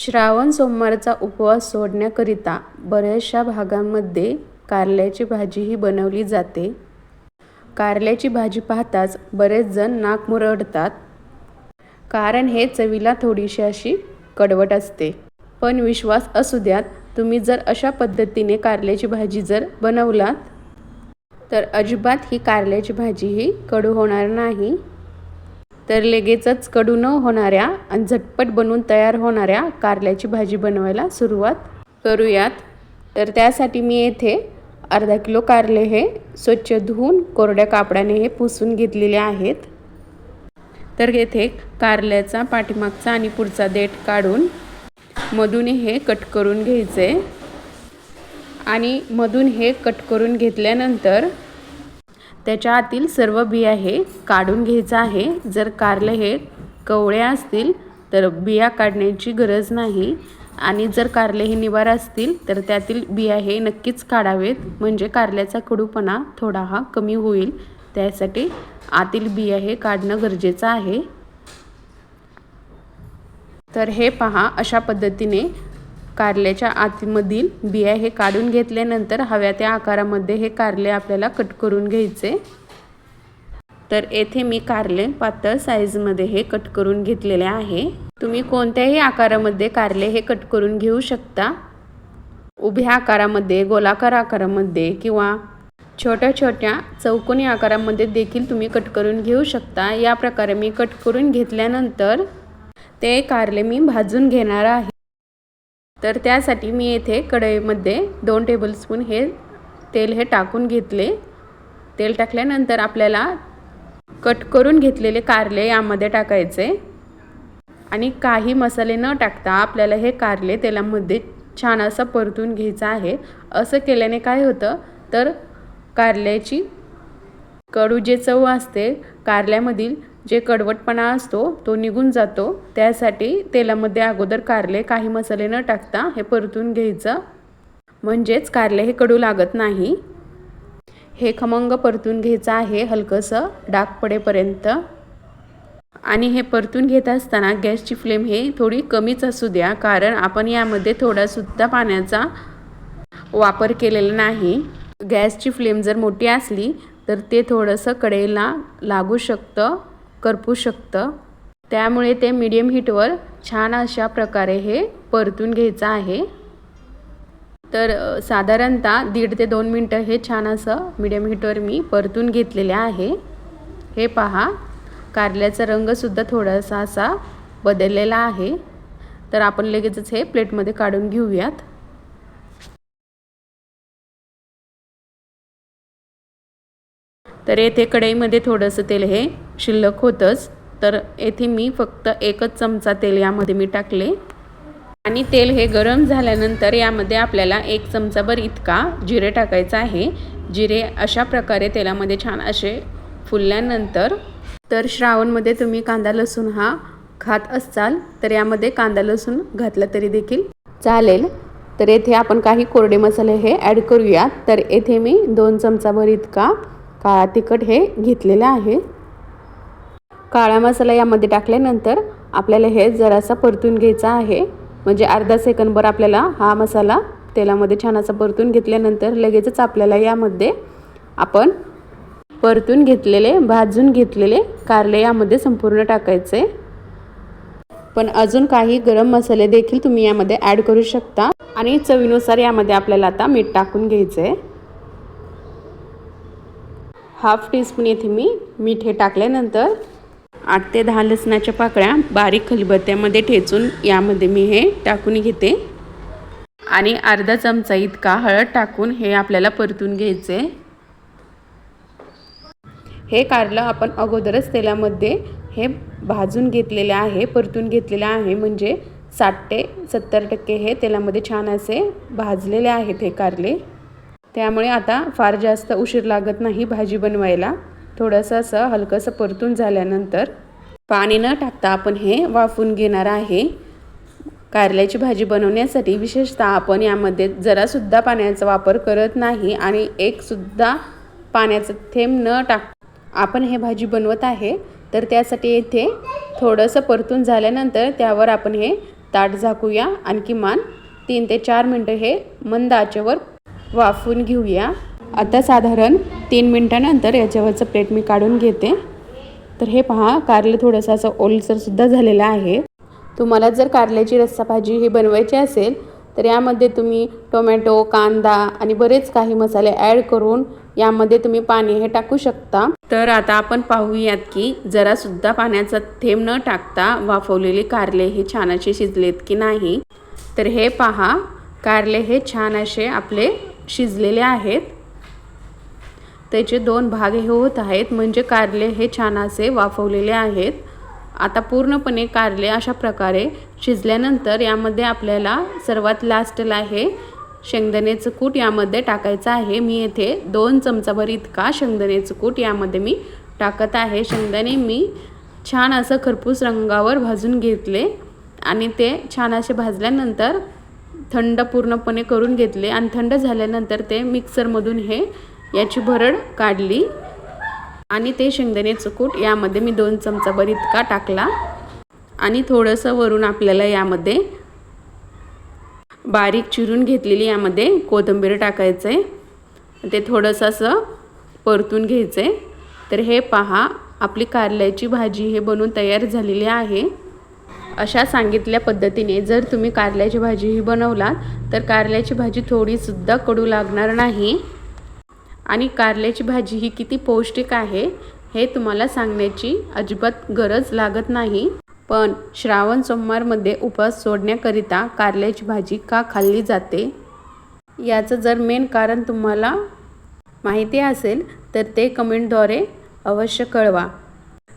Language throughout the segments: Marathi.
श्रावण सोमवारचा उपवास सोडण्याकरिता बऱ्याचशा भागांमध्ये कारल्याची भाजीही बनवली जाते. कारल्याची भाजी पाहताच बरेच जण नाक मुरडतात. कारण हे चवीला थोडीशी अशी कडवट असते. पण विश्वास असू द्यात तुम्ही जर अशा पद्धतीने कारल्याची भाजी जर बनवलात तर अजिबात ही कारल्याची भाजी ही कडू होणार नाही. तर लगेचच कडू न होणाऱ्या आणि झटपट बनवून तयार होणाऱ्या कारल्याची भाजी बनवायला सुरुवात करूयात. तर त्यासाठी मी येथे अर्धा किलो कारले हे स्वच्छ धुवून कोरड्या कापडाने हे पुसून घेतलेले आहेत. तर येथे कारल्याचा पाठीमागचा आणि पुढचा देठ काढून मधून हे कट करून घ्यायचे. आणि मधून हे कट करून घेतल्यानंतर त्याच्या आतील सर्व बिया हे काढून घ्यायचं आहे. जर कारले हे कवळे असतील तर बिया काढण्याची गरज नाही. आणि जर कारले हे निवार असतील तर त्यातील बिया हे नक्कीच काढावेत. म्हणजे कारल्याचा कडूपणा थोडा हा कमी होईल. त्यासाठी आतील बिया हे काढणं गरजेचं आहे. तर हे पहा अशा पद्धतीने कारल्याच्या आतमधील बिया हे काढून घेतल्यानंतर हव्या त्या आकारामध्ये हे कारले आपल्याला कट करून घ्यायचे. तर येथे मी कारले पातळ साईजमध्ये हे कट करून घेतलेले आहे. तुम्ही कोणत्याही आकारामध्ये कारले हे कट करून घेऊ शकता. उभ्या आकारामध्ये गोलाकार आकारामध्ये किंवा छोट्या छोट्या चौकोनी आकारामध्ये देखील तुम्ही कट करून घेऊ शकता. या प्रकारे मी कट करून घेतल्यानंतर ते कारले मी भाजून घेणार आहे. तर त्यासाठी मी येथे कढईमध्ये दोन टेबलस्पून हे तेल हे टाकून घेतले. तेल टाकल्यानंतर आपल्याला कट करून घेतलेले कारले यामध्ये टाकायचे. आणि काही मसाले न टाकता आपल्याला हे कारले तेलामध्ये छान असं परतून घ्यायचं आहे. असं केल्याने काय होतं? तर कारल्याची कडू जे चव असते कारल्यामधील जे कडवटपणा असतो तो निघून जातो. त्यासाठी तेलामध्ये अगोदर कारले काही मसाले न टाकता हे परतून घ्यायचं. म्हणजेच कारले हे कडू लागत नाही. हे खमंग परतून घ्यायचं आहे हलकंसं डाग पडेपर्यंत. आणि हे परतून घेत असताना गॅसची फ्लेम हे थोडी कमीच असू द्या कारण आपण यामध्ये थोडासुद्धा पाण्याचा वापर केलेला नाही. गॅसची फ्लेम जर मोठी असली तर ते थोडंसं कडेला लागू शकतं. करपू शकतं. त्यामुळे ते मीडियम हीटवर छान अशा प्रकारे हे परतून घ्यायचं आहे. तर साधारणतः दीड ते दोन मिनटं हे छान असं मीडियम हीटवर मी परतून घेतलेले आहे. हे पहा कारल्याचा रंगसुद्धा थोडासा असा बदललेला आहे. तर आपण लगेचच हे प्लेटमध्ये काढून घेऊयात. तर येथे कढईमध्ये थोडंसं तेल हे शिल्लक होतंच. तर येथे मी फक्त एकच चमचा तेल यामध्ये मी टाकले. आणि तेल हे गरम झाल्यानंतर यामध्ये आपल्याला एक चमचाभर इतका जिरे टाकायचा आहे. जिरे अशा प्रकारे तेलामध्ये छान असे फुलल्यानंतर तर श्रावणमध्ये तुम्ही कांदा लसूण हा खात असाल तर यामध्ये कांदा लसूण घातला तरी देखील चालेल. तर येथे आपण काही कोरडे मसाले हे ॲड करूयात. तर येथे मी दोन चमचाभर इतका काळा तिखट हे घेतलेलं आहे. काळा मसाला यामध्ये टाकल्यानंतर आपल्याला हे जरासा परतून घ्यायचा आहे. म्हणजे अर्धा सेकंदभर आपल्याला हा मसाला तेलामध्ये छान असा परतून घेतल्यानंतर लगेचच आपल्याला यामध्ये आपण परतून घेतलेले भाजून घेतलेले कारले यामध्ये संपूर्ण टाकायचे. पण अजून काही गरम मसाले देखील तुम्ही यामध्ये ॲड करू शकता. आणि चवीनुसार यामध्ये आपल्याला आता मीठ टाकून घ्यायचं आहे हाफ टीस्पून येथे मी. मीठ हे टाकल्यानंतर आठ ते दहा लसणाच्या पाकळ्या बारीक खलबत्त्यामध्ये ठेचून यामध्ये मी हे टाकून घेते. आणि अर्धा चमचा इतका हळद टाकून हे आपल्याला परतून घ्यायचे. हे कारलं आपण अगोदरच तेलामध्ये हे भाजून घेतलेले आहे परतून घेतलेले आहे. म्हणजे साठ ते सत्तर टक्के हे तेलामध्ये छान असे भाजलेले आहेत हे कारले. त्यामुळे आता फार जास्त उशीर लागत नाही भाजी बनवायला. थोडंसं असं हलकंसं परतून झाल्यानंतर पाणी न टाकता आपण हे वाफून घेणार आहे. कारल्याची भाजी बनवण्यासाठी विशेषतः आपण यामध्ये जरासुद्धा पाण्याचा वापर करत नाही आणि एकसुद्धा पाण्याचं थेंब न टाक आपण हे भाजी बनवत आहे. तर त्यासाठी येथे थोडंसं परतून झाल्यानंतर त्यावर आपण हे ताट झाकूया. आणि किमान तीन ते चार मिनटं हे मंद आचेवर वाफवून घेऊया. आता साधारण तीन मिनटानंतर याच्यावरचं प्लेट मी काढून घेते. तर हे पहा कारलं थोडंसं असं ओलसरसुद्धा झालेलं आहे. तुम्हाला जर कारल्याची रस्सा भाजी ही बनवायची असेल तर यामध्ये तुम्ही टोमॅटो कांदा आणि बरेच काही मसाले ॲड करून यामध्ये तुम्ही पाणी हे टाकू शकता. तर आता आपण पाहूयात की जरासुद्धा पाण्याचा थेंब न टाकता वाफवलेले कारले हे छान असे शिजलेत की नाही. तर हे पहा कारले हे छान असे आपले शिजलेले आहेत. त्याचे दोन भाग हे होत आहेत. म्हणजे कारले हे छान असे वाफवलेले आहेत. आता पूर्णपणे कारले अशा प्रकारे शिजल्यानंतर यामध्ये आपल्याला सर्वात लास्टला हे शेंगदाण्याचं कूट यामध्ये टाकायचं आहे. मी येथे दोन चमचाभर इतका शेंगदाण्याचं कूट यामध्ये मी टाकत आहे. शेंगदाणे मी छान असं खरपूस रंगावर भाजून घेतले आणि ते छान असे भाजल्यानंतर थंड पूर्णपणे करून घेतले आणि थंड झाल्यानंतर ते मिक्सरमधून हे याची भरड काढली आणि ते शेंगदाण्याचं कूट यामध्ये मी दोन चमचाभर इतका टाकला. आणि थोडंसं वरून आपल्याला यामध्ये बारीक चिरून घेतलेली यामध्ये कोथिंबीर टाकायचं. आहे ते थोडंसं असं परतून घ्यायचं. आहे तर हे पहा आपली कारल्याची भाजी हे बनवून तयार झालेली आहे. अशा सांगितल्या पद्धतीने जर तुम्ही कारल्याची भाजी ही बनवलात तर कारल्याची भाजी थोडीसुद्धा कडू लागणार नाही. आणि कारल्याची भाजी ही किती पौष्टिक आहे हे तुम्हाला सांगण्याची अजिबात गरज लागत नाही. पण श्रावण सोमवारमध्ये उपवास सोडण्याकरिता कारल्याची भाजी का खाल्ली जाते? याचं जर मेन कारण तुम्हाला माहिती असेल तर ते कमेंटद्वारे अवश्य कळवा.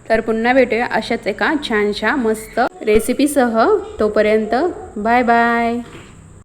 तर पुन्हा भेटूया अशाच एका छानशा मस्त रेसिपीसह तोपर्यंत बाय बाय.